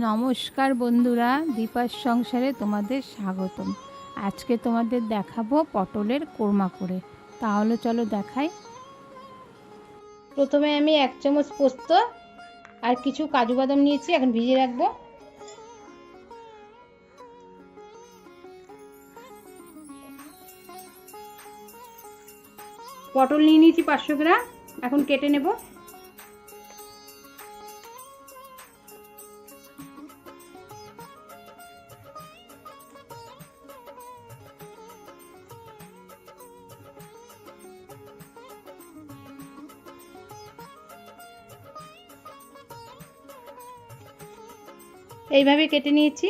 নমস্কার বন্ধুরা দীপার সংসারে তোমাদের স্বাগতম। আজকে তোমাদের দেখাবো পটলের কোরমা করে। তাহলে চলো দেখাই। প্রথমে আমি এক চামচ পোস্ত আর কিছু কাজু বাদাম নিয়েছি, এখন ভিজিয়ে রাখব। পটল নিয়ে নিয়েছি পাঁচশো গ্রাম, এখন কেটে নেব। এইভাবে কেটে নিয়েছি।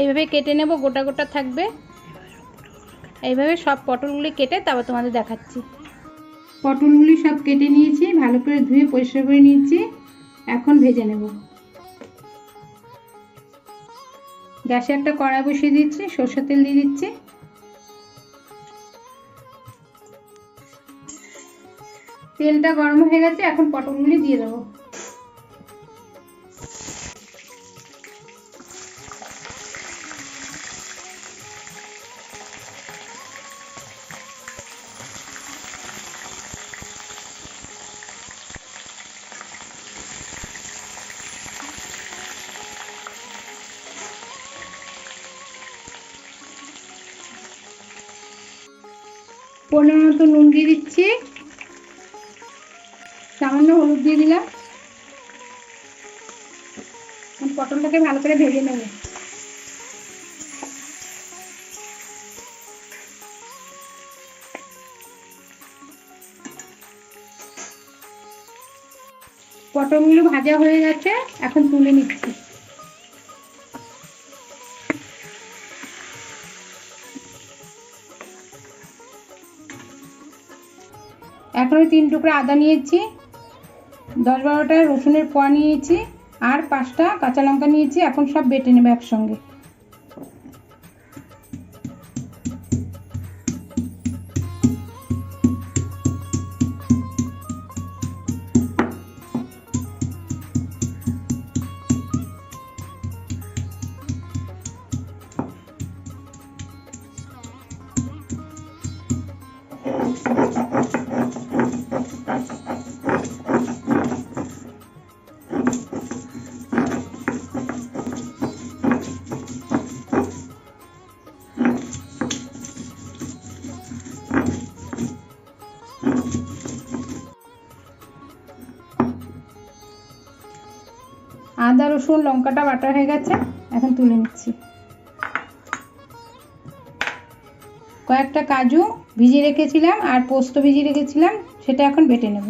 এইভাবে কেটে নেব গোটা গোটা থাকবে। এইভাবে সব পটলগুলি কেটে তারপর তোমাদের দেখাচ্ছি। পটলগুলি সব কেটে নিয়েছি, ভালো করে ধুয়ে পরিষ্কার করে নিয়েছি। এখন ভেজে নেব। গ্যাসে একটা কড়া বসিয়ে দিচ্ছি সর্ষের তেল দিয়ে দিচ্ছি। তেলটা গরম হয়ে গেছে, এখন পটলগুলি দিয়ে দেবো। পনেরো মতো নুন দিয়ে দিচ্ছি। সামান্য হলুদ দিয়ে দিলাম। পটলটাকে ভালো করে ভেজে নেব। পটলগুলো ভাজা হয়ে গেছে, এখন তুলে নিচ্ছি। এখন ওই তিন টুকরা আদা নিয়েছি, দশ বারোটা রসুনের কোয়া নিয়েছি আর পাঁচটা কাঁচা লঙ্কা নিয়েছি, এখন সব বেটে নেবে একসঙ্গে। আদা, রসুন, লঙ্কাটা বাটা হয়ে গেছে, এখন তুলে নিচ্ছি। কয়েকটা কাজু ভিজিয়ে রেখেছিলাম আর পোস্ত ভিজিয়ে রেখেছিলাম, সেটা এখন বেটে নেব।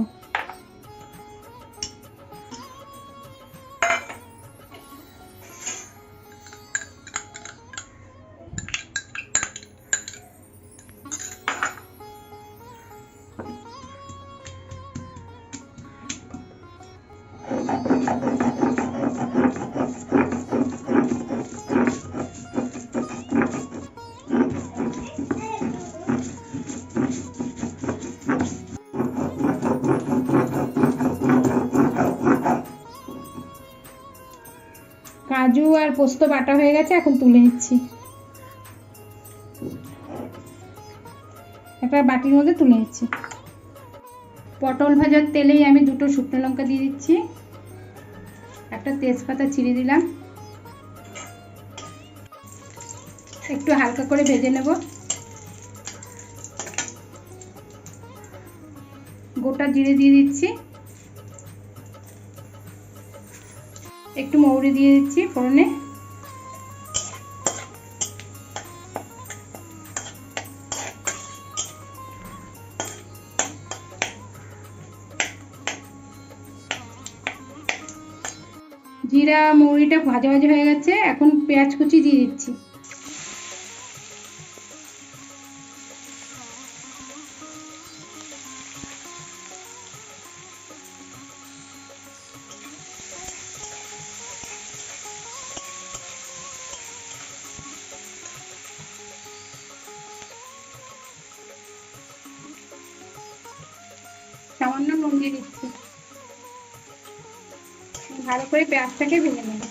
কাজু আর পোস্ত বাটা হয়ে গেছে, এখন তুলে নিচ্ছি। একটা বাটির মধ্যে তুলে নিচ্ছি। পটল ভাজার তেলেই আমি দুটো শুকনো লঙ্কা দিয়ে দিচ্ছি। একটা তেজপাতা ছিঁড়ে দিলাম। একটু হালকা করে ভেজে নেব। গোটা জিরে দিয়ে দিচ্ছি। একটু মৌরি দিয়ে দিচ্ছি ফোড়নে। জিরা মৌরিটা ভাজা ভাজা হয়ে গেছে, এখন পেঁয়াজ কুচি দিয়ে দিচ্ছি। ভালো করে পেঁয়াজটাকে ভেজে নেব।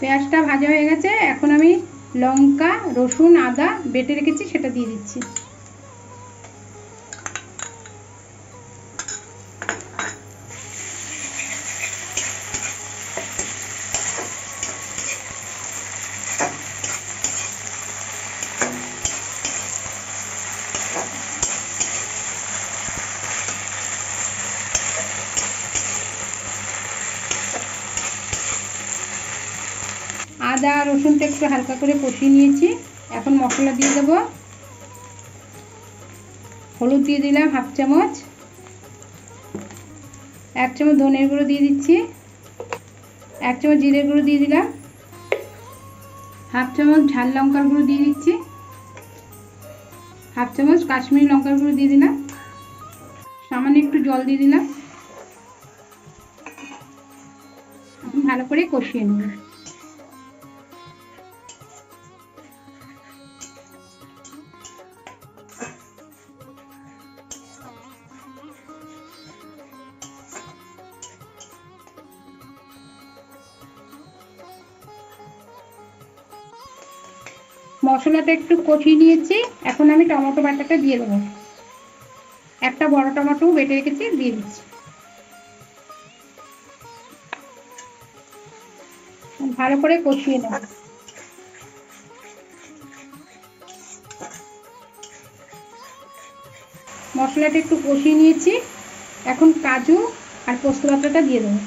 পেঁয়াজটা ভাজা হয়ে গেছে। এখন আমি লঙ্কা, রসুন, আদা বেটে রেখেছি, সেটা দিয়ে দিচ্ছি। আদা রসুনটা একটু হালকা করে কষিয়ে নিয়েছি। এখন মশলা দিয়ে দেব। হলুদ দিয়ে দিলাম হাফ চামচ। এক চামচ ধনের গুঁড়ো দিয়ে দিচ্ছি। এক চামচ জিরে গুঁড়ো দিয়ে দিলাম। হাফ চামচ ঝাল লঙ্কার গুঁড়ো দিয়ে দিচ্ছি। হাফ চামচ কাশ্মীরি লঙ্কার গুঁড়ো দিয়ে দিলাম। সামান্য একটু জল দিয়ে দিলাম। ভালো করে কষিয়ে নেব। মশলাটা একটু কষিয়ে নিয়েছি। এখন আমি টমেটো বাটাটা দিয়ে দেবো। একটা বড় টমেটো বেটে রেখেছি, দিয়ে দিচ্ছি। ভালো করে কষিয়ে নেব। মশলাটা একটু কষিয়ে নিয়েছি। এখন কাজু আর পোস্ত বাটাটা দিয়ে দেবো।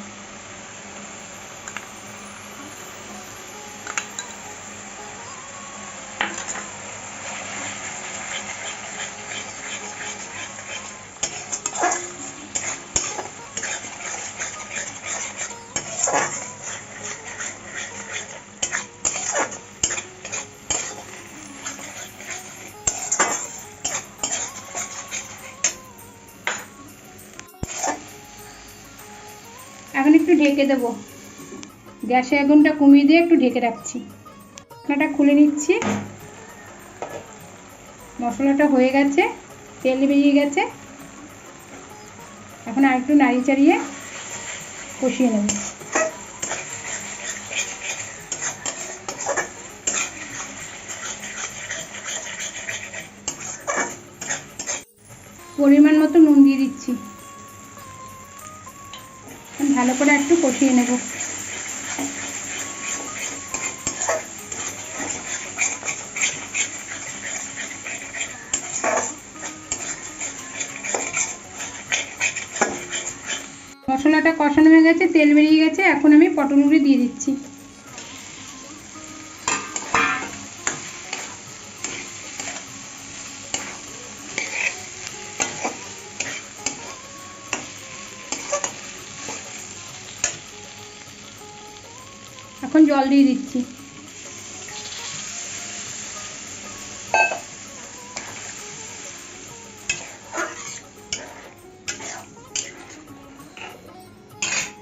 একটু ঢেকে দেব। গ্যাসে আগুনটা কমিয়ে দিয়ে একটু ঢেকে রাখছি। ঢাকনাটা খুলে নিচ্ছি। মশলাটা হয়ে গেছে, তেল বেরিয়ে গেছে। এখন আর একটু নাড়ি চাড়িয়ে কষিয়ে নেব। ভালো করে একটু কষিয়ে নেব। মশলাটা কষানো হয়ে গেছে, তেল বেরিয়ে গেছে, এখন আমি পটলগুলি দিয়ে দিচ্ছি। এখন জল দিয়ে দিচ্ছি।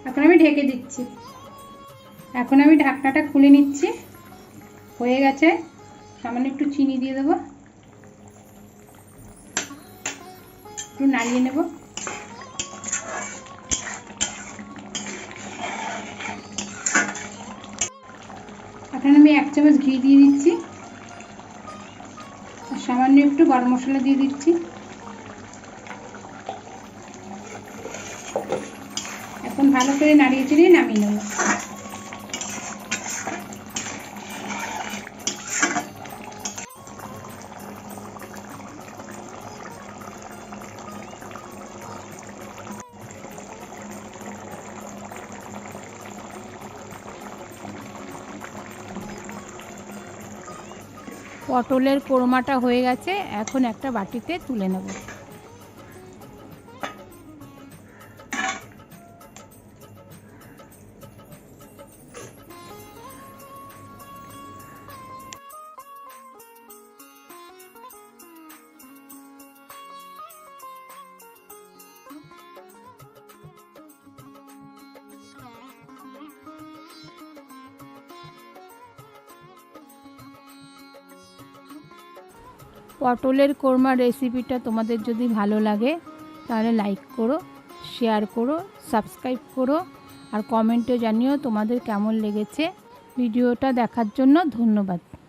এখন আমি ঢেকে দিচ্ছি। এখন আমি ঢাকনাটা খুলে নিচ্ছি। হয়ে গেছে। সামান্য একটু চিনি দিয়ে দেবো। একটু নাড়িয়ে নেব। এখন আমি এক চামচ ঘি দিয়ে দিচ্ছি। আর সামান্য একটু গরম মশলা দিয়ে দিচ্ছি। এখন ভালো করে নাড়িয়ে চিড়িয়ে নামিয়ে নেব। পটলের কোরমাটা হয়ে গেছে এখন একটা বাটিতে তুলে নেব। পটলের কোরমা রেসিপিটা তোমাদের যদি ভালো লাগে, তাহলে লাইক করো শেয়ার করো সাবস্ক্রাইব করো, আর কমেন্টে জানিও তোমাদের কেমন লেগেছে। ভিডিওটা দেখার জন্য ধন্যবাদ।